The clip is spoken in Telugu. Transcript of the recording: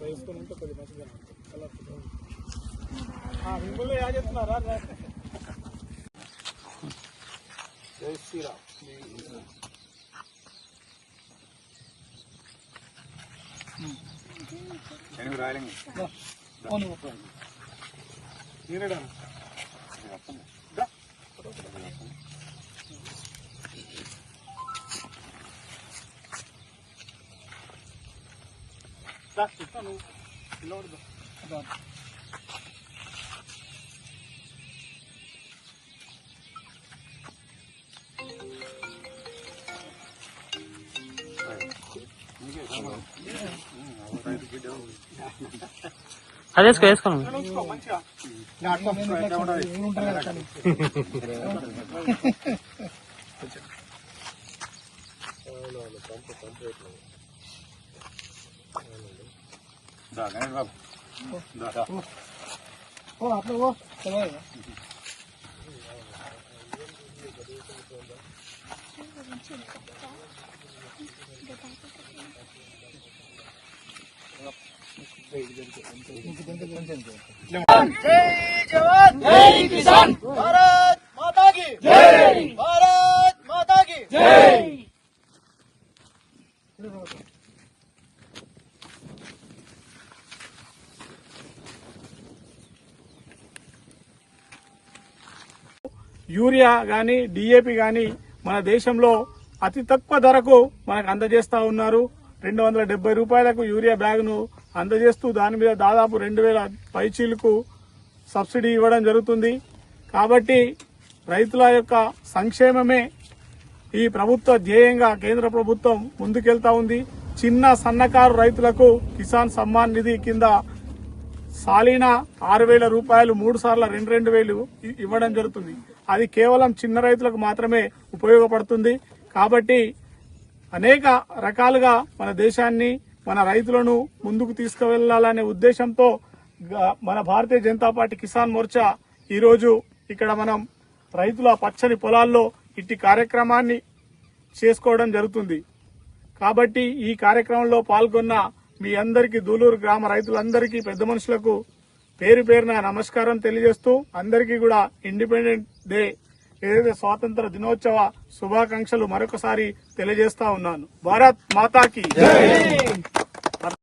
వేసుకుంటే కొద్ది మంచిగా మిమ్మల్ని యాడ్ చేస్తున్నారా జై శ్రీరామ్ నేనేడా నువ్వు నిలబడదు అది వేసుకో వేసుకోండి ఉంచుకో మంచిగా ఓ అట్లా ఓ తెలియదు जय जवान जय किसान भारत माता की जय भारत माता की जय యూరియా కానీ డిఏపి కానీ మన దేశంలో అతి తక్కువ ధరకు మనకు అందజేస్తా ఉన్నారు. రెండు వందల డెబ్బై రూపాయలకు యూరియా బ్యాగ్ను అందజేస్తూ దాని మీద దాదాపు రెండు వేల పైచీలకు సబ్సిడీ ఇవ్వడం జరుగుతుంది. కాబట్టి రైతుల యొక్క సంక్షేమమే ఈ ప్రభుత్వ ధ్యేయంగా కేంద్ర ప్రభుత్వం ముందుకెళ్తా ఉంది. చిన్న సన్నకారు రైతులకు కిసాన్ సమ్మాన్ నిధి కింద సాలీనా ఆరు వేల రూపాయలు మూడు సార్లు రెండు రెండు వేలు ఇవ్వడం జరుగుతుంది. అది కేవలం చిన్న రైతులకు మాత్రమే ఉపయోగపడుతుంది. కాబట్టి అనేక రకాలుగా మన దేశాన్ని మన రైతులను ముందుకు తీసుకువెళ్ళాలనే ఉద్దేశంతో మన భారతీయ జనతా పార్టీ కిసాన్ మోర్చా ఈరోజు ఇక్కడ మనం రైతుల పచ్చని పొలాల్లో ఇట్టి కార్యక్రమాన్ని చేసుకోవడం జరుగుతుంది. కాబట్టి ఈ కార్యక్రమంలో పాల్గొన్న మీ అందరికీ దూలూరు గ్రామ రైతులందరికీ పెద్ద మనుషులకు పేరు పేరున నమస్కారం తెలియజేస్తూ అందరికీ కూడా ఇండిపెండెంట్ డే ఏదైతే స్వాతంత్ర దినోత్సవ శుభాకాంక్షలు మరొకసారి తెలియజేస్తా ఉన్నాను. భారత్ మాతాకి